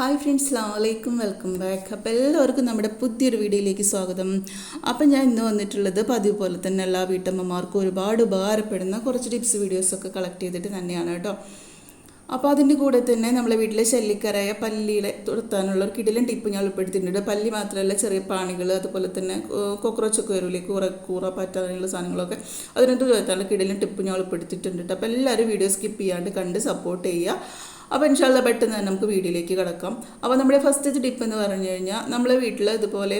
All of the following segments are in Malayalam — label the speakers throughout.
Speaker 1: ഹായ് ഫ്രണ്ട്സ് അസ്ലാമലൈക്കും വെൽക്കം ബാക്ക് അപ്പോൾ എല്ലാവർക്കും നമ്മുടെ പുതിയൊരു വീഡിയോയിലേക്ക് സ്വാഗതം. അപ്പം ഞാൻ ഇന്ന് വന്നിട്ടുള്ളത് പതിവ് പോലെ തന്നെ എല്ലാ വീട്ടമ്മമാർക്കും ഒരുപാട് ഉപകാരപ്പെടുന്ന കുറച്ച് ടിപ്സ് വീഡിയോസൊക്കെ കളക്ട് ചെയ്തിട്ട് തന്നെയാണ് കേട്ടോ. അപ്പോൾ അതിന്റെ കൂടെ തന്നെ നമ്മളെ വീട്ടിലെ ശല്യക്കാരായ പല്ലിയിലെ തുരത്താനുള്ള ഒരു കിടിലും ടിപ്പ് ഞാൻ ഉൾപ്പെടുത്തിയിട്ടുണ്ട്. പല്ലി മാത്രമല്ല ചെറിയ പ്രാണികൾ അതുപോലെ തന്നെ കോക്രോച്ചൊക്കെ വരൂലേ കൂറ കൂറ പറ്റാനുള്ള സാധനങ്ങളൊക്കെ അതിനകത്ത് തുരത്താനുള്ള കിടിലും ടിപ്പ് ഞാൻ ഉൾപ്പെടുത്തിയിട്ടുണ്ട് അപ്പോൾ എല്ലാവരും വീഡിയോ സ്കിപ്പ് ചെയ്യാണ്ട് കണ്ട് സപ്പോർട്ട് ചെയ്യുക. അപ്പോൾ ഇൻഷാല്ല പെട്ടെന്ന് തന്നെ നമുക്ക് വീഡിയോയിലേക്ക് കിടക്കാം. അപ്പോൾ നമ്മുടെ ഫസ്റ്റ് ടിപ്പ് എന്ന് പറഞ്ഞു കഴിഞ്ഞാൽ നമ്മളെ വീട്ടിൽ ഇതുപോലെ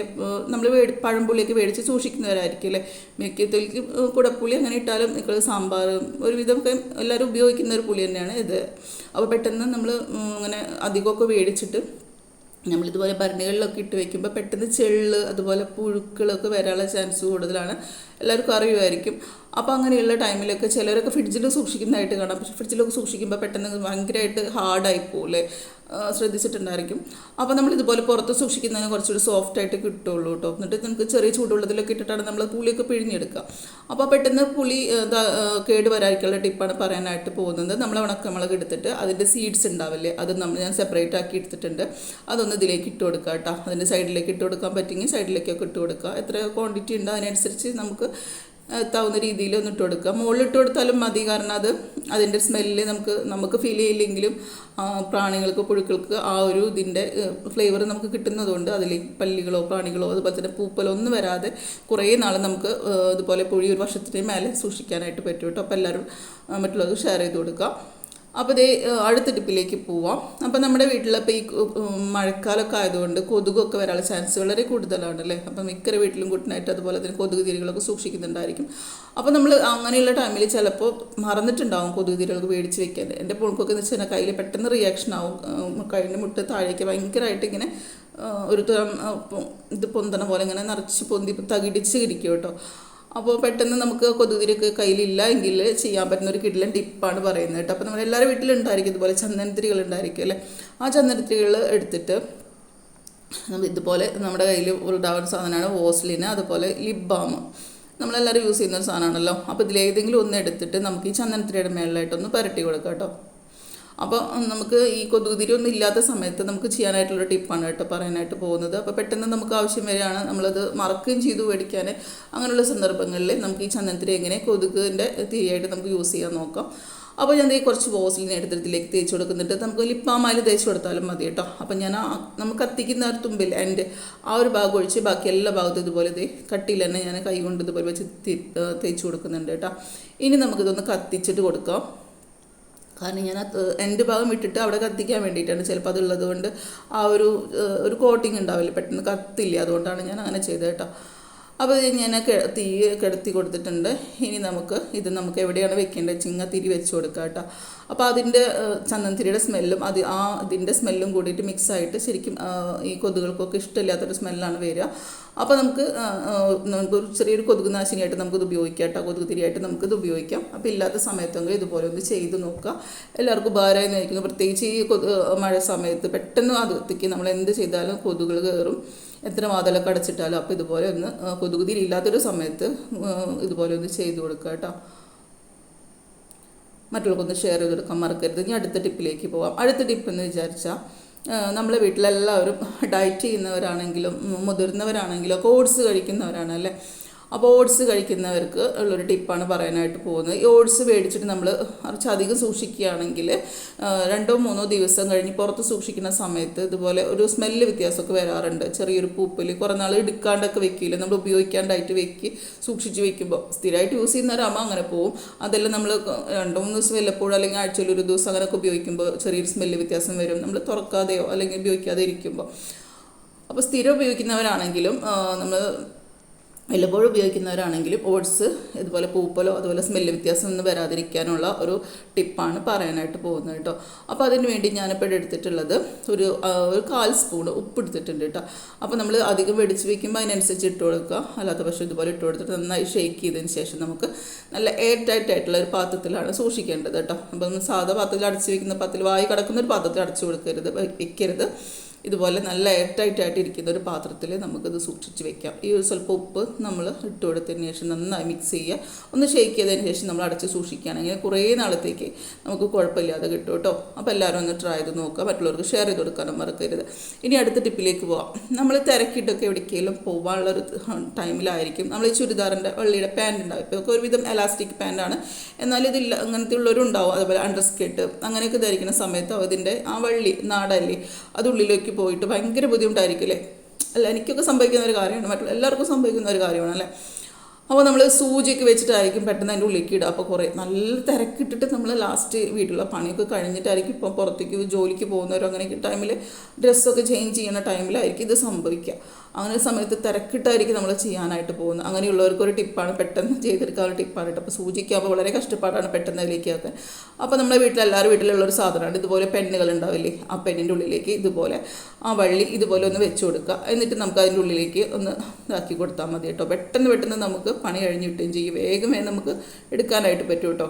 Speaker 1: നമ്മൾ പഴംപുളിയൊക്കെ മേടിച്ച് സൂക്ഷിക്കുന്നവരായിരിക്കും അല്ലേ? മിക്കത്തിലേക്ക് കുടപ്പുളി അങ്ങനെ ഇട്ടാലും നിങ്ങൾ സാമ്പാർ ഒരുവിധമൊക്കെ എല്ലാവരും ഉപയോഗിക്കുന്ന ഒരു പുളി തന്നെയാണ് ഇത്. അപ്പോൾ പെട്ടെന്ന് നമ്മൾ അങ്ങനെ അധികമൊക്കെ മേടിച്ചിട്ട് നമ്മളിതുപോലെ ഭരണികളിലൊക്കെ ഇട്ട് വെക്കുമ്പോൾ പെട്ടെന്ന് ചെള്ള് അതുപോലെ പുഴുക്കളൊക്കെ വരാനുള്ള ചാൻസ് കൂടുതലാണ്. എല്ലാവർക്കും അറിയുമായിരിക്കും. അപ്പോൾ അങ്ങനെയുള്ള ടൈമിലൊക്കെ ചിലരൊക്കെ ഫ്രിഡ്ജിൽ സൂക്ഷിക്കുന്നതായിട്ട് കാണാം. പക്ഷേ ഫ്രിഡ്ജിലൊക്കെ സൂക്ഷിക്കുമ്പോൾ പെട്ടെന്ന് ഭയങ്കരമായിട്ട് ഹാർഡായി പോലെ ശ്രദ്ധിച്ചിട്ടുണ്ടായിരിക്കും. അപ്പോൾ നമ്മൾ ഇതുപോലെ പുറത്ത് സൂക്ഷിക്കുന്നതിന് കുറച്ചുകൂടി സോഫ്റ്റ് ആയിട്ട് കിട്ടുള്ളൂ കേട്ടോ എന്നിട്ട് നമുക്ക് ചെറിയ ചൂടുവെള്ളത്തിലൊക്കെ ഇട്ടിട്ടാണ് നമ്മൾ പുളിയൊക്കെ പിഴിഞ്ഞെടുക്കുക. അപ്പോൾ പെട്ടെന്ന് പുളി കേട് വരാതിരിക്കുള്ള ടിപ്പാണ് പറയാനായിട്ട് പോകുന്നത്. നമ്മൾ ഉണക്കമുളക് എടുത്തിട്ട് അതിന്റെ സീഡ്സ് ഉണ്ടാവില്ലേ അത് നമ്മൾ ഞാൻ സെപ്പറേറ്റ് ആക്കി എടുത്തിട്ടുണ്ട്. അതൊന്ന് ഇതിലേക്ക് ഇട്ട് കൊടുക്കുക കേട്ടോ അതിന്റെ സൈഡിലേക്ക് ഇട്ട് കൊടുക്കാൻ പറ്റുമെങ്കിൽ സൈഡിലേക്കൊക്കെ ഇട്ട് കൊടുക്കുക. എത്ര ക്വാണ്ടിറ്റി ഉണ്ടോ അതിനനുസരിച്ച് നമുക്ക് എത്താവുന്ന രീതിയിൽ ഒന്ന് ഇട്ട് കൊടുക്കുക. മുകളിൽ ഇട്ട് കൊടുത്താലും മതി. കാരണം അത് അതിന്റെ സ്മെല്ല് നമുക്ക് നമുക്ക് ഫീൽ ചെയ്യില്ലെങ്കിലും പ്രാണികൾക്ക് പുഴുക്കൾക്ക് ആ ഒരു ഇതിന്റെ ഫ്ലേവർ നമുക്ക് കിട്ടുന്നതുകൊണ്ട് അതിൽ പല്ലികളോ പ്രാണികളോ അതുപോലെ തന്നെ പൂപ്പലോ ഒന്നും വരാതെ കുറേ നാൾ നമുക്ക് ഇതുപോലെ പുഴി ഒരു വർഷത്തിന് മേലെ സൂക്ഷിക്കാനായിട്ട് പറ്റും കേട്ടോ. അപ്പോൾ എല്ലാവരും മറ്റുള്ളവർക്ക് ഷെയർ ചെയ്ത് കൊടുക്കുക അപ്പോൾ ഇതേ അടുത്ത ടിപ്പിലേക്ക് പോവാം. അപ്പോൾ നമ്മുടെ വീട്ടിൽ ഇപ്പോൾ ഈ മഴക്കാലമൊക്കെ ആയതുകൊണ്ട് കൊതുകൊക്കെ വരാനുള്ള ചാൻസ് വളരെ കൂടുതലാണ് അല്ലേ അപ്പം മിക്ക വീട്ടിലും കുട്ടനായിട്ട് അതുപോലെ തന്നെ കൊതുക് തിരികളൊക്കെ സൂക്ഷിക്കുന്നുണ്ടായിരിക്കും. അപ്പോൾ നമ്മൾ അങ്ങനെയുള്ള ടൈമിൽ ചിലപ്പോൾ മറന്നിട്ടുണ്ടാവും കൊതുക് തിരികൾക്ക് മേടിച്ച് വെക്കാൻ. എന്റെ പുഴുക്കൊക്കെ എന്ന് വെച്ചാൽ കയ്യിൽ പെട്ടെന്ന് റിയാക്ഷൻ ആവും. കഴിഞ്ഞ മുട്ട് താഴേക്ക് ഭയങ്കരമായിട്ട് ഇങ്ങനെ ഒരു ഇത് പൊന്തണ പോലെ ഇങ്ങനെ നിറച്ച് പൊന്തി തകിടിച്ച് ഇരിക്കും കേട്ടോ. അപ്പോൾ പെട്ടെന്ന് നമുക്ക് കൊതുകുതിരിയൊക്കെ കയ്യിലില്ല എങ്കിൽ ചെയ്യാൻ പറ്റുന്ന ഒരു കിടിലൻ ടിപ്പാണ് പറയുന്നത് കേട്ടോ. അപ്പോൾ നമ്മൾ എല്ലാവരുടെ വീട്ടിലുണ്ടായിരിക്കും ഇതുപോലെ ചന്ദനത്തിരികൾ ഉണ്ടായിരിക്കും അല്ലേ? ആ ചന്ദനത്തിരികൾ എടുത്തിട്ട് നമ്മൾ ഇതുപോലെ നമ്മുടെ കയ്യിൽ ഉണ്ടാവുന്ന സാധനമാണ് വോസ്ലിന് അതുപോലെ ലിപ് ബാം നമ്മളെല്ലാവരും യൂസ് ചെയ്യുന്ന ഒരു സാധനമാണല്ലോ. അപ്പോൾ ഇതിലേതെങ്കിലും ഒന്ന് എടുത്തിട്ട് നമുക്ക് ഈ ചന്ദനത്തിരിയുടെ മേളിലായിട്ടൊന്ന് പുരട്ടി കൊടുക്കാം കേട്ടോ. അപ്പോൾ നമുക്ക് ഈ കൊതുകുതിരി ഒന്നും ഇല്ലാത്ത സമയത്ത് നമുക്ക് ചെയ്യാനായിട്ടുള്ള ടിപ്പാണ് കേട്ടോ പറയാനായിട്ട് പോകുന്നത്. അപ്പോൾ പെട്ടെന്ന് നമുക്ക് ആവശ്യം വരികയാണ്. നമ്മളത് മറക്കുകയും ചെയ്തു മേടിക്കാൻ. അങ്ങനെയുള്ള സന്ദർഭങ്ങളിൽ നമുക്ക് ഈ ചന്ദനത്തിരി എങ്ങനെ കൊതുകിന്റെ തിരിയായിട്ട് നമുക്ക് യൂസ് ചെയ്യാൻ നോക്കാം. അപ്പോൾ ഞാൻ കുറച്ച് ബോസിൽ എടുത്തിടത്തിലേക്ക് തേച്ച് കൊടുക്കുന്നുണ്ട്. നമുക്ക് ലിപ്പാമായിൽ തേച്ച് കൊടുത്താലും മതി കേട്ടോ. അപ്പം ഞാൻ നമുക്ക് കത്തിക്കുന്ന ഒരു തുമ്പിൽ എന്റെ ആ ഒരു ഭാഗം ഒഴിച്ച് ബാക്കി എല്ലാ ഭാഗത്തും ഇതുപോലെ ഇതേ കട്ടിയിൽ തന്നെ ഞാൻ കൈ കൊണ്ട് ഇതുപോലെ വെച്ച് തേച്ച് കൊടുക്കുന്നുണ്ട് കേട്ടോ. ഇനി നമുക്കിതൊന്ന് കത്തിച്ചിട്ട് കൊടുക്കാം. കാരണം ഞാൻ എന്റെ ഭാഗം വിട്ടിട്ട് അവിടെ കത്തിക്കാൻ വേണ്ടിയിട്ടാണ് ചിലപ്പോൾ അതുള്ളത് കൊണ്ട് ആ ഒരു ഒരു കോട്ടിങ് ഉണ്ടാവില്ല. പെട്ടെന്ന് കത്തില്ല. അതുകൊണ്ടാണ് ഞാൻ അങ്ങനെ ചെയ്തത് കേട്ടോ. അപ്പോൾ ഞാൻ തീ കിടത്തി കൊടുത്തിട്ടുണ്ട്. ഇനി നമുക്ക് ഇത് നമുക്ക് എവിടെയാണ് വെക്കേണ്ടത്? ചിങ്ങത്തിരി തിരി വെച്ച് കൊടുക്കുക കേട്ടോ. അപ്പോൾ അതിന്റെ ചന്ദനത്തിരിയുടെ സ്മെല്ലും അത് ആ ഇതിന്റെ സ്മെല്ലും കൂടിയിട്ട് മിക്സ് ആയിട്ട് ശരിക്കും ഈ കൊതുകൾക്കൊക്കെ ഇഷ്ടമില്ലാത്തൊരു സ്മെല്ലാണ് വരിക. അപ്പോൾ നമുക്ക് നമുക്കൊരു ചെറിയൊരു കൊതുക് നാശിനിയായിട്ട് നമുക്കിത് ഉപയോഗിക്കാം കേട്ടോ. കൊതുക് തിരിയായിട്ട് നമുക്കിത് ഉപയോഗിക്കാം. അപ്പോൾ ഇല്ലാത്ത സമയത്തെങ്കിലും ഇതുപോലെ ഒന്ന് ചെയ്ത് നോക്കുക. എല്ലാവർക്കും ഉപകാരമായി നയിക്കുന്നു പ്രത്യേകിച്ച് ഈ കൊതു മഴ സമയത്ത് പെട്ടെന്ന് അതിർത്തിക്ക് നമ്മൾ എന്ത് ചെയ്താലും കൊതുകുകൾ കയറും. എത്ര വാതിലൊക്കെ അടച്ചിട്ടാലും അപ്പോൾ ഇതുപോലെ ഒന്ന് കൊതുകുതിരി ഇല്ലാത്തൊരു സമയത്ത് ഇതുപോലെ ഒന്ന് ചെയ്ത് കൊടുക്കുക കേട്ടോ. മറ്റുള്ളവർക്കൊന്ന് ഷെയർ ചെയ്ത് കൊടുക്കാൻ മറക്കരുത്. ഇനി അടുത്ത ടിപ്പിലേക്ക് പോവാം. അടുത്ത ടിപ്പ് എന്ന് വിചാരിച്ചാൽ നമ്മളെ വീട്ടിലെല്ലാവരും ഡയറ്റ് ചെയ്യുന്നവരാണെങ്കിലും മുതിർന്നവരാണെങ്കിലും ഒക്കെ ഓട്സ് കഴിക്കുന്നവരാണ് അല്ലേ? അപ്പോൾ ഓട്സ് കഴിക്കുന്നവർക്ക് ഉള്ളൊരു ടിപ്പാണ് പറയാനായിട്ട് പോകുന്നത്. ഈ ഓട്സ് മേടിച്ചിട്ട് നമ്മൾ കുറച്ചധികം സൂക്ഷിക്കുകയാണെങ്കിൽ രണ്ടോ മൂന്നോ ദിവസം കഴിഞ്ഞ് പുറത്ത് സൂക്ഷിക്കുന്ന സമയത്ത് ഇതുപോലെ ഒരു സ്മെല്ല് വ്യത്യാസമൊക്കെ വരാറുണ്ട്. ചെറിയൊരു പൂപ്പിൽ കുറേ നാൾ എടുക്കാണ്ടൊക്കെ വെക്കില്ല? നമ്മൾ ഉപയോഗിക്കാണ്ടായിട്ട് വെക്കി സൂക്ഷിച്ച് വെക്കുമ്പോൾ സ്ഥിരമായിട്ട് യൂസ് ചെയ്യുന്നവരാകുമ്പോൾ അങ്ങനെ പോകും അതെല്ലാം നമ്മൾ രണ്ടോ മൂന്ന് ദിവസം വല്ലപ്പോഴും അല്ലെങ്കിൽ ആഴ്ചയിൽ ഒരു ദിവസം അങ്ങനെയൊക്കെ ഉപയോഗിക്കുമ്പോൾ ചെറിയൊരു സ്മെല്ല് വ്യത്യാസം വരും. നമ്മൾ തുറക്കാതെയോ അല്ലെങ്കിൽ ഉപയോഗിക്കാതെ ഇരിക്കുമ്പോൾ അപ്പോൾ സ്ഥിരം ഉപയോഗിക്കുന്നവരാണെങ്കിലും നമ്മൾ വല്ലപ്പോഴും ഉപയോഗിക്കുന്നവരാണെങ്കിലും ഓട്സ് ഇതുപോലെ പൂപ്പലോ അതുപോലെ സ്മെല്ല് വ്യത്യാസം ഒന്നും വരാതിരിക്കാനുള്ള ഒരു ടിപ്പാണ് പറയാനായിട്ട് പോകുന്നത് കേട്ടോ. അപ്പോൾ അതിന് വേണ്ടി ഞാനിപ്പോൾ എടുത്തിട്ടുള്ളത് ഒരു ഒരു കാൽ സ്പൂൺ ഉപ്പ് എടുത്തിട്ടുണ്ട് കേട്ടോ. അപ്പോൾ നമ്മൾ അധികം വെടിച്ച് വയ്ക്കുമ്പോൾ അതിനനുസരിച്ച് ഇട്ട് കൊടുക്കുക. അല്ലാത്ത പക്ഷേ ഇതുപോലെ ഇട്ട് കൊടുത്തിട്ട് നന്നായി ഷേക്ക് ചെയ്തതിന് ശേഷം നമുക്ക് നല്ല എയർ ടൈറ്റ് ആയിട്ടുള്ള ഒരു പാത്രത്തിലാണ് സൂക്ഷിക്കേണ്ടത് കേട്ടോ. അപ്പം സാധാ പാത്രത്തിൽ അടച്ച് വയ്ക്കുന്ന പാത്രത്തിൽ വായി കിടക്കുന്ന ഒരു പാത്രത്തിൽ അടച്ചു കൊടുക്കരുത് വെക്കരുത്. ഇതുപോലെ നല്ല എയർടൈറ്റായിട്ട് ഇരിക്കുന്ന ഒരു പാത്രത്തിൽ നമുക്കിത് സൂക്ഷിച്ച് വെക്കാം. ഈ ഒരു സ്വല്പം ഉപ്പ് നമ്മൾ ഇട്ട് കൊടുത്തതിന് ശേഷം നന്നായി മിക്സ് ചെയ്യുക. ഒന്ന് ഷേക്ക് ചെയ്തതിന് ശേഷം നമ്മൾ അടച്ച് സൂക്ഷിക്കുകയാണെങ്കിൽ കുറേ നാളത്തേക്ക് നമുക്ക് കുഴപ്പമില്ലാതെ കിട്ടും കേട്ടോ. അപ്പോൾ എല്ലാവരും ഒന്ന് ട്രൈ ചെയ്ത് നോക്കുക. മറ്റുള്ളവർക്ക് ഷെയർ ചെയ്ത് കൊടുക്കാനും മറക്കരുത്. ഇനി അടുത്ത ടിപ്പിലേക്ക് പോവാം. നമ്മൾ തിരക്കിയിട്ടൊക്കെ എവിടേക്കെങ്കിലും പോകാനുള്ളൊരു ടൈമിലായിരിക്കും. നമ്മൾ ഈ ചുരിദാറിന്റെ വള്ളിയുടെ പാന്റ് ഉണ്ടാവും. ഇപ്പോൾ ഒരുവിധം എലാസ്റ്റിക് പാന്റാണ് എന്നാൽ ഇതില്ല അങ്ങനത്തെ ഉള്ളവരുണ്ടാവും അതുപോലെ അണ്ടർ സ്കേർട്ട് അങ്ങനെയൊക്കെ ധരിക്കുന്ന സമയത്ത് അതിന്റെ ആ വള്ളി നാടല്ലേ അത് ഉള്ളിലേക്ക് പോയിട്ട് ഭയങ്കര ബുദ്ധിമുട്ടായിരിക്കും അല്ലേ? അല്ല എനിക്കൊക്കെ സംഭവിക്കുന്ന ഒരു കാര്യമാണ് മറ്റുള്ള എല്ലാവർക്കും സംഭവിക്കുന്ന ഒരു കാര്യമാണ് അല്ലേ? അപ്പോൾ നമ്മൾ സൂചിയൊക്കെ വെച്ചിട്ടായിരിക്കും പെട്ടെന്ന് അതിന്റെ ഉള്ളിലേക്ക് ഇടുക. അപ്പോൾ കുറേ നല്ല തിരക്കിട്ടിട്ട് നമ്മൾ ലാസ്റ്റ് വീട്ടിലുള്ള പണിയൊക്കെ കഴിഞ്ഞിട്ടായിരിക്കും ഇപ്പോൾ പുറത്തേക്ക് ജോലിക്ക് പോകുന്നവരോ അങ്ങനെയൊക്കെ ടൈമിൽ ഡ്രസ്സൊക്കെ ചേഞ്ച് ചെയ്യുന്ന ടൈമിലായിരിക്കും ഇത് സംഭവിക്കുക. അങ്ങനെ സമയത്ത് തിരക്കിട്ടായിരിക്കും നമ്മൾ ചെയ്യാനായിട്ട് പോകുന്നത്. അങ്ങനെയുള്ളവർക്ക് ഒരു ടിപ്പാണ് പെട്ടെന്ന് ചെയ്തെടുക്കാനുള്ള ടിപ്പാണ് കേട്ടോ. അപ്പോൾ സൂചിക്കാകുമ്പോൾ വളരെ കഷ്ടപ്പാടാണ് പെട്ടെന്ന് അതിലേക്ക് ആക്കാൻ അപ്പോൾ നമ്മുടെ വീട്ടിൽ എല്ലാവരും വീട്ടിലുള്ള ഒരു സാധനമാണ്. ഇതുപോലെ പെണ്ണുകൾ ഉണ്ടാവില്ലേ? ആ പെണ്ണിന്റെ ഉള്ളിലേക്ക് ഇതുപോലെ ആ വള്ളി ഇതുപോലെ ഒന്ന് വെച്ച് കൊടുക്കുക. എന്നിട്ട് നമുക്ക് അതിന്റെ ഉള്ളിലേക്ക് ഒന്ന് ഇതാക്കി കൊടുത്താൽ മതി കേട്ടോ. പെട്ടെന്ന് പെട്ടെന്ന് നമുക്ക് പണി കഴിഞ്ഞ് കിട്ടുകയും ചെയ്യും. വേഗമേ നമുക്ക് എടുക്കാനായിട്ട് പറ്റും കേട്ടോ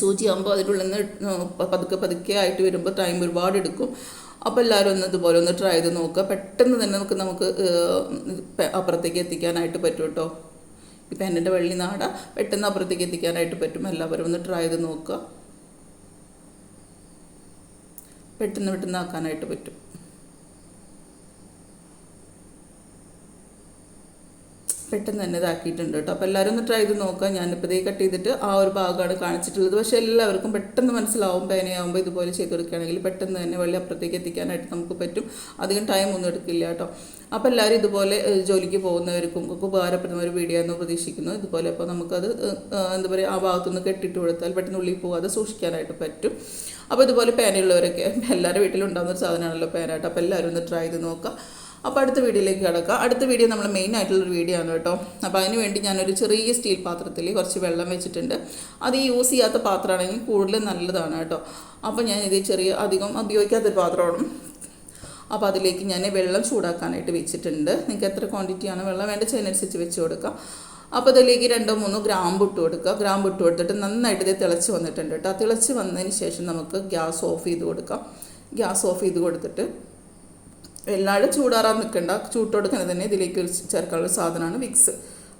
Speaker 1: സൂചി ആകുമ്പോൾ നിന്ന് പതുക്കെ പതുക്കെ ആയിട്ട് വരുമ്പോൾ ടൈം ഒരുപാട് എടുക്കും. അപ്പോൾ എല്ലാവരും ഒന്ന് ഇതുപോലെ ഒന്ന് ട്രൈ ചെയ്ത് നോക്കുക. പെട്ടെന്ന് തന്നെ നമുക്ക് നമുക്ക് അപ്പുറത്തേക്ക് എത്തിക്കാനായിട്ട് പറ്റും കേട്ടോ ഈ പെന്നിന്റെ വെള്ളി നാട പെട്ടെന്ന് അപ്പുറത്തേക്ക് എത്തിക്കാനായിട്ട് പറ്റും. എല്ലാവരും ഒന്ന് ട്രൈ ചെയ്ത് നോക്കുക. പെട്ടെന്ന് പെട്ടെന്ന് ആക്കാനായിട്ട് പറ്റും. പെട്ടെന്ന് തന്നെ ഇതാക്കിയിട്ടുണ്ട് കേട്ടോ. അപ്പോൾ എല്ലാവരും ഒന്ന് ട്രൈ ചെയ്ത് നോക്കുക. ഞാനിപ്പോൾ ഇതേ കട്ട് ചെയ്തിട്ട് ആ ഒരു ഭാഗമാണ് കാണിച്ചിട്ടുള്ളത്. പക്ഷേ എല്ലാവർക്കും പെട്ടെന്ന് മനസ്സിലാവും പേനയാവുമ്പോൾ ഇതുപോലെ ചെയ്ത് കൊടുക്കുകയാണെങ്കിൽ പെട്ടെന്ന് തന്നെ വെള്ളി അപ്പുറത്തേക്ക് എത്തിക്കാനായിട്ട് നമുക്ക് പറ്റും. അധികം ടൈം ഒന്നും എടുക്കില്ല കേട്ടോ. അപ്പോൾ എല്ലാവരും ഇതുപോലെ ജോലിക്ക് പോകുന്നവർക്കും ഒക്കെ ഉപകാരപ്പെടുന്ന ഒരു വീഡിയോ എന്ന് പ്രതീക്ഷിക്കുന്നു. ഇതുപോലെ അപ്പോൾ നമുക്കത് എന്താ പറയുക ആ ഭാഗത്തുനിന്ന് കെട്ടിട്ട് കൊടുത്താൽ പെട്ടെന്ന് ഉള്ളിൽ പോകാതെ സൂക്ഷിക്കാനായിട്ട് പറ്റും. അപ്പോൾ ഇതുപോലെ പേനയുള്ളവരൊക്കെ എല്ലാവരുടെ വീട്ടിലും ഉണ്ടാകുന്ന ഒരു സാധനമാണല്ലോ പേനായിട്ട് അപ്പോൾ എല്ലാവരും ഒന്ന് ട്രൈ ചെയ്ത് നോക്കുക. അപ്പോൾ അടുത്ത വീഡിയോയിലേക്ക് കിടക്കാം. അടുത്ത വീഡിയോ നമ്മൾ മെയിൻ ആയിട്ടുള്ളൊരു വീഡിയോ ആണ് കേട്ടോ. അപ്പോൾ അതിന് വേണ്ടി ഞാനൊരു ചെറിയ സ്റ്റീൽ പാത്രത്തിൽ കുറച്ച് വെള്ളം വെച്ചിട്ടുണ്ട്. അത് യൂസ് ചെയ്യാത്ത പാത്രമാണെങ്കിൽ കൂടുതൽ നല്ലതാണ് കേട്ടോ. അപ്പോൾ ഞാൻ ഇത് ചെറിയ അധികം ഉപയോഗിക്കാത്തൊരു പാത്രമാണ്. അപ്പോൾ അതിലേക്ക് ഞാൻ വെള്ളം ചൂടാക്കാനായിട്ട് വെച്ചിട്ടുണ്ട്. നിങ്ങൾക്ക് എത്ര ക്വാണ്ടിറ്റിയാണ് വെള്ളം വേണ്ട അതിനനുസരിച്ച് വെച്ച് കൊടുക്കാം. അപ്പോൾ അതിലേക്ക് രണ്ടോ മൂന്നോ ഗ്രാമ്പ് ഇട്ട് കൊടുക്കുക. ഗ്രാമ്പ് ഇട്ട് കൊടുത്തിട്ട് നന്നായിട്ട് ഇത് തിളച്ച് വന്നിട്ടുണ്ട് കേട്ടോ. തിളച്ച് വന്നതിന് ശേഷം നമുക്ക് ഗ്യാസ് ഓഫ് ചെയ്ത് കൊടുക്കാം. ഗ്യാസ് ഓഫ് ചെയ്ത് കൊടുത്തിട്ട് എല്ലാവരും ചൂടാറാൻ നിൽക്കണ്ട ചൂട്ട് കൊടുക്കുന്നത് തന്നെ ഇതിലേക്ക് ചേർക്കാനുള്ള സാധനമാണ് വിക്സ്.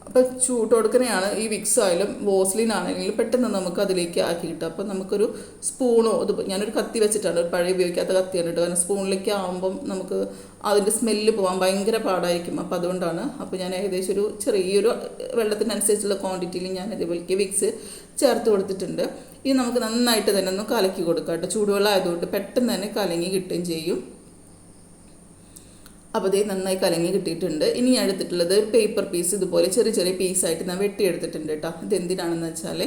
Speaker 1: അപ്പോൾ ചൂട്ട് കൊടുക്കുന്നതാണ് ഈ വിക്സ് ആയാലും വോസ്ലിൻ ആണെങ്കിലും പെട്ടെന്ന് നമുക്ക് അതിലേക്ക് ആക്കി കിട്ടും. അപ്പോൾ നമുക്കൊരു സ്പൂണോ ഇത് ഞാനൊരു കത്തി വെച്ചിട്ടാണ് ഒരു പഴയ ഉപയോഗിക്കാത്ത കത്തിയാണ് കേട്ടോ കാരണം സ്പൂണിലേക്ക് ആകുമ്പം നമുക്ക് അതിന്റെ സ്മെല്ല് പോകാൻ ഭയങ്കര പാടായിരിക്കും. അപ്പോൾ അതുകൊണ്ടാണ് അപ്പോൾ ഞാൻ ഏകദേശം ഒരു ചെറിയൊരു വെള്ളത്തിനനുസരിച്ചുള്ള ക്വാണ്ടിറ്റിയിൽ ഞാൻ ഇതുപോലെ വിക്സ് ചേർത്ത് കൊടുത്തിട്ടുണ്ട്. ഇത് നമുക്ക് നന്നായിട്ട് തന്നെ ഒന്ന് കലക്കി കൊടുക്കാം കേട്ടോ. ചൂടുവെള്ളം ആയതുകൊണ്ട് പെട്ടെന്ന് തന്നെ കലങ്ങി കിട്ടുകയും ചെയ്യും. അപ്പോൾ ഇത് നന്നായി കലങ്ങി കിട്ടിയിട്ടുണ്ട്. ഇനി ഞാൻ എടുത്തിട്ടുള്ളത് ഒരു പേപ്പർ പീസ് ഇതുപോലെ ചെറിയ ചെറിയ പീസായിട്ട് ഞാൻ വെട്ടിയെടുത്തിട്ടുണ്ട് കേട്ടോ. ഇത് എന്തിനാണെന്ന് വെച്ചാൽ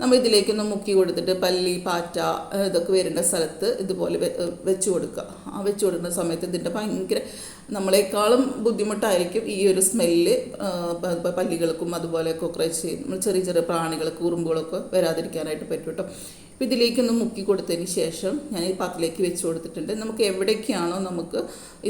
Speaker 1: നമ്മൾ ഇതിലേക്കൊന്ന് മുക്കി കൊടുത്തിട്ട് പല്ലി പാറ്റ ഇതൊക്കെ വരേണ്ട സ്ഥലത്ത് ഇതുപോലെ വെച്ച് കൊടുക്കുക. ആ വെച്ച് കൊടുക്കുന്ന സമയത്ത് ഇതിന്റെ ഭയങ്കര നമ്മളെക്കാളും ബുദ്ധിമുട്ടായിരിക്കും ഈ ഒരു സ്മെല്ല് പല്ലികൾക്കും അതുപോലെ കൊക്രേച്ച് ചെറിയ ചെറിയ പ്രാണികൾക്ക് ഉറുമ്പുകളൊക്കെ വരാതിരിക്കാനായിട്ട് പറ്റും കേട്ടോ. അപ്പോൾ ഇതിലേക്കൊന്ന് മുക്കി കൊടുത്തതിന് ശേഷം ഞാൻ ഈ പാത്രത്തിലേക്ക് വെച്ച് കൊടുത്തിട്ടുണ്ട്. നമുക്ക് എവിടേക്കാണോ നമുക്ക്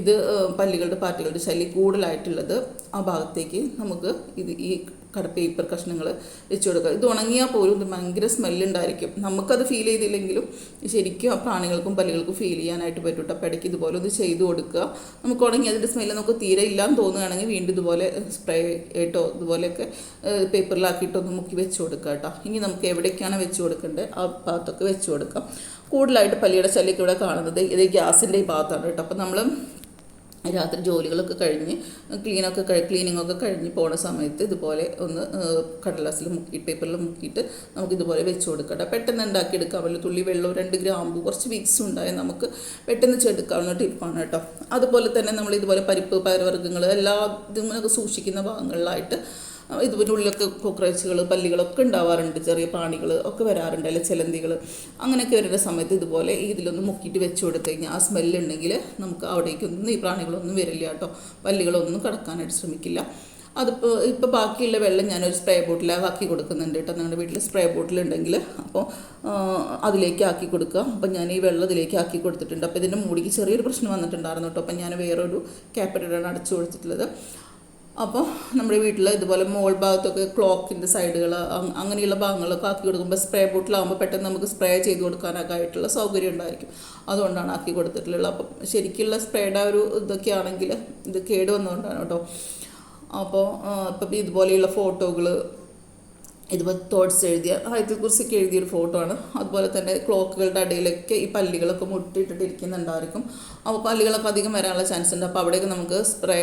Speaker 1: ഇത് പല്ലികളുടെ പാറ്റുകളുടെ ശല്യം കൂടുതലായിട്ടുള്ളത് ആ ഭാഗത്തേക്ക് നമുക്ക് ഇത് ഈ കട പേപ്പർ കഷ്ണങ്ങൾ വെച്ച് കൊടുക്കുക. ഇത് ഉണങ്ങിയാൽ പോലും ഇത് ഭയങ്കര സ്മെല്ലുണ്ടായിരിക്കും നമുക്കത് ഫീൽ ചെയ്തില്ലെങ്കിലും ശരിക്കും ആ പ്രാണികൾക്കും പല്ലുകൾക്കും ഫീൽ ചെയ്യാനായിട്ട് പറ്റും അപ്പോൾ ഇടയ്ക്ക് ഇതുപോലെ ഒന്ന് ചെയ്ത് കൊടുക്കുക. നമുക്ക് ഉണങ്ങി അതിന്റെ സ്മെല്ല് നമുക്ക് തീരെ ഇല്ലാന്ന് തോന്നുകയാണെങ്കിൽ വീണ്ടും ഇതുപോലെ സ്പ്രേ ആയിട്ടോ ഇതുപോലെയൊക്കെ പേപ്പറിലാക്കിയിട്ടോ ഒന്ന് മുക്കി വെച്ച് കൊടുക്കുക കേട്ടോ. ഇനി നമുക്ക് എവിടേക്കാണ് വെച്ച് കൊടുക്കേണ്ടത്? ആ ഭാഗത്തൊക്കെ വെച്ച് കൊടുക്കാം. കൂടുതലായിട്ട് പല്ലിയുടെ ശല്യമൊക്കെ ഇവിടെ കാണുന്നത് ഇത് ഗ്യാസിന്റെ ഈ ഭാഗത്താണ് കേട്ടോ. അപ്പോൾ നമ്മൾ രാത്രി ജോലികളൊക്കെ കഴിഞ്ഞ് ക്ലീനൊക്കെ ക്ലീനിങ്ങൊക്കെ കഴിഞ്ഞ് പോണ സമയത്ത് ഇതുപോലെ ഒന്ന് കടലാസിൽ മുക്കിയിട്ട് പേപ്പറിൽ മുക്കിയിട്ട് നമുക്ക് ഇതുപോലെ വെച്ച് കൊടുക്കട്ടെ പെട്ടെന്ന് ഉണ്ടാക്കിയെടുക്കാൻ പറ്റില്ല തുള്ളി വെള്ളവും രണ്ട് ഗ്രാമ്പു കുറച്ച് വിക്സ് ഉണ്ടായാൽ നമുക്ക് പെട്ടെന്ന് ചെടുക്കാവുന്ന ടിപ്പാണ് കേട്ടോ അതുപോലെ തന്നെ നമ്മൾ ഇതുപോലെ പരിപ്പ് പയർവർഗങ്ങൾ എല്ലാ ഇതുമൊക്കെ സൂക്ഷിക്കുന്ന ഭാഗങ്ങളിലായിട്ട് ഇതിന്റെ ഉള്ളിലൊക്കെ കോക്രോച്ചുകൾ പല്ലികളൊക്കെ ഉണ്ടാവാറുണ്ട്. ചെറിയ പ്രാണികൾ ഒക്കെ വരാറുണ്ട് അല്ലെ ചിലന്തികൾ അങ്ങനെയൊക്കെ വരുന്ന സമയത്ത് ഇതുപോലെ ഇതിലൊന്ന് മുക്കിയിട്ട് വെച്ച് കൊടുത്തു കഴിഞ്ഞാൽ ആ സ്മെല്ലുണ്ടെങ്കിൽ നമുക്ക് അവിടേക്കൊന്നും ഈ പ്രാണികളൊന്നും വരില്ല കേട്ടോ. പല്ലികളൊന്നും കടക്കാനായിട്ട് ശ്രമിക്കില്ല. അതിപ്പോൾ ഇപ്പോൾ ബാക്കിയുള്ള വെള്ളം ഞാനൊരു സ്പ്രേ ബോട്ടിലാക്കി കൊടുക്കുന്നുണ്ട് കേട്ടോ. നിങ്ങളുടെ വീട്ടിൽ സ്പ്രേ ബോട്ടിലുണ്ടെങ്കിൽ അപ്പോൾ അതിലേക്ക് ആക്കി കൊടുക്കുക. അപ്പം ഞാൻ ഈ വെള്ളം ഇതിലേക്ക് ആക്കി കൊടുത്തിട്ടുണ്ട്. അപ്പോൾ ഇതിന്റെ മൂടിക്ക് ചെറിയൊരു പ്രശ്നം വന്നിട്ടുണ്ടായിരുന്നു കേട്ടോ. അപ്പം ഞാൻ വേറൊരു ക്യാപ്പിട്ടാണ് അടച്ചു കൊടുത്തിട്ടുള്ളത്. അപ്പോൾ നമ്മുടെ വീട്ടിൽ ഇതുപോലെ മോൾ ഭാഗത്തൊക്കെ ക്ലോക്കിന്റെ സൈഡുകൾ അങ്ങനെയുള്ള ഭാഗങ്ങളൊക്കെ ആക്കി കൊടുക്കുമ്പോൾ സ്പ്രേ ബോട്ടിലാകുമ്പോൾ പെട്ടെന്ന് നമുക്ക് സ്പ്രേ ചെയ്ത് കൊടുക്കാനൊക്കെ ആയിട്ടുള്ള സൗകര്യം ഉണ്ടായിരിക്കും. അതുകൊണ്ടാണ് ആക്കി കൊടുത്തിട്ടുള്ളത്. അപ്പം ശരിക്കുള്ള സ്പ്രേയുടെ ഒരു ഇതൊക്കെ ആണെങ്കിൽ ഇത് കേട് വന്നുകൊണ്ടാണ് കേട്ടോ അപ്പോൾ ഇപ്പം ഇതുപോലെയുള്ള ഫോട്ടോകൾ ഇതുപോലെ തോട്ട്സ് എഴുതിയ ആയത്തെക്കുറിച്ചൊക്കെ എഴുതിയൊരു ഫോട്ടോ ആണ്. അതുപോലെ തന്നെ ക്ലോക്കുകളുടെ അടിയിലൊക്കെ ഈ പല്ലികളൊക്കെ മുട്ടിയിട്ടിട്ടിരിക്കുന്നുണ്ടായിരിക്കും. അപ്പോൾ പല്ലികളൊക്കെ അധികം വരാനുള്ള ചാൻസ് ഉണ്ട്. അപ്പോൾ അവിടെയൊക്കെ നമുക്ക് സ്പ്രേ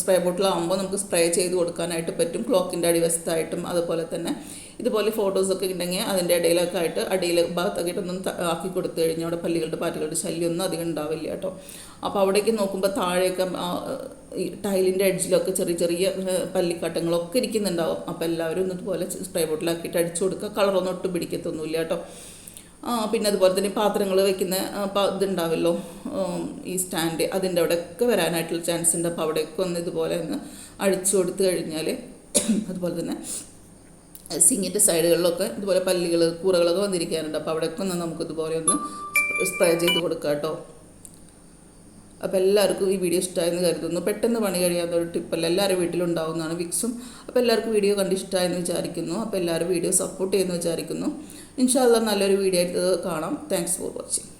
Speaker 1: സ്പ്രേ ബോട്ടിലാകുമ്പോൾ നമുക്ക് സ്പ്രേ ചെയ്ത് കൊടുക്കാനായിട്ട് പറ്റും. ക്ലോക്കിന്റെ അടിവശത്തായിട്ടും അതുപോലെ തന്നെ. ഇതുപോലെ ഫോട്ടോസൊക്കെ ഉണ്ടെങ്കിൽ അതിന്റെ ഇടയിലൊക്കെ ആയിട്ട് അടിയിൽ ഭാഗത്തൊക്കെ ആക്കി കൊടുത്തു കഴിഞ്ഞാൽ അവിടെ പല്ലികളുടെ പാറ്റുകളുടെ ശല്യമൊന്നും അധികം ഉണ്ടാവില്ല കേട്ടോ. അപ്പോൾ അവിടേക്ക് നോക്കുമ്പോൾ താഴെയൊക്കെ ടൈലിന്റെ ടൈലിന്റെ എഡ്ജിലൊക്കെ ചെറിയ ചെറിയ പല്ലിക്കാട്ടങ്ങളൊക്കെ ഇരിക്കുന്നുണ്ടാവും. അപ്പോൾ എല്ലാവരും എന്നിട്ട് പോലെ സ്പ്രേ ബോട്ടിലാക്കിയിട്ട് അടിച്ചു കൊടുക്കുക. കളറൊന്നും ഒട്ടും പിടിക്കത്തൊന്നുമില്ല കേട്ടോ. പിന്നെ അതുപോലെ തന്നെ പാത്രങ്ങൾ വെക്കുന്ന ഇതുണ്ടാവല്ലോ ഈ സ്റ്റാൻഡ് അതിന്റെ അവിടെയൊക്കെ വരാനായിട്ടുള്ള ചാൻസ് ഉണ്ട്. അപ്പോൾ അവിടെയൊക്കെ ഒന്ന് ഇതുപോലെ ഒന്ന് അഴിച്ചു കൊടുത്തു കഴിഞ്ഞാൽ അതുപോലെ തന്നെ സിങ്ങിന്റെ സൈഡുകളിലൊക്കെ ഇതുപോലെ പല്ലികൾ കൂറകളൊക്കെ വന്നിരിക്കാനുണ്ട്. അപ്പോൾ അവിടെയൊക്കെ ഒന്ന് നമുക്ക് ഇതുപോലെ ഒന്ന് സ്പ്രേ ചെയ്ത് കൊടുക്കാം കേട്ടോ. അപ്പോൾ എല്ലാവർക്കും ഈ വീഡിയോ ഇഷ്ടമായെന്ന് കരുതുന്നു. പെട്ടെന്ന് പണി കഴിയാവുന്ന ഒരു ടിപ്പല്ല എല്ലാവരും വീട്ടിലുണ്ടാവുന്നതാണ് വിക്സും അപ്പോൾ എല്ലാവർക്കും വീഡിയോ കണ്ട് ഇഷ്ടമായെന്ന് വിചാരിക്കുന്നു. അപ്പോൾ എല്ലാവരും വീഡിയോ സപ്പോർട്ട് ചെയ്യുമെന്ന് വിചാരിക്കുന്നു. ഇൻഷാല്ല നല്ലൊരു വീഡിയോ ആയിട്ട് കാണാം. Thanks for watching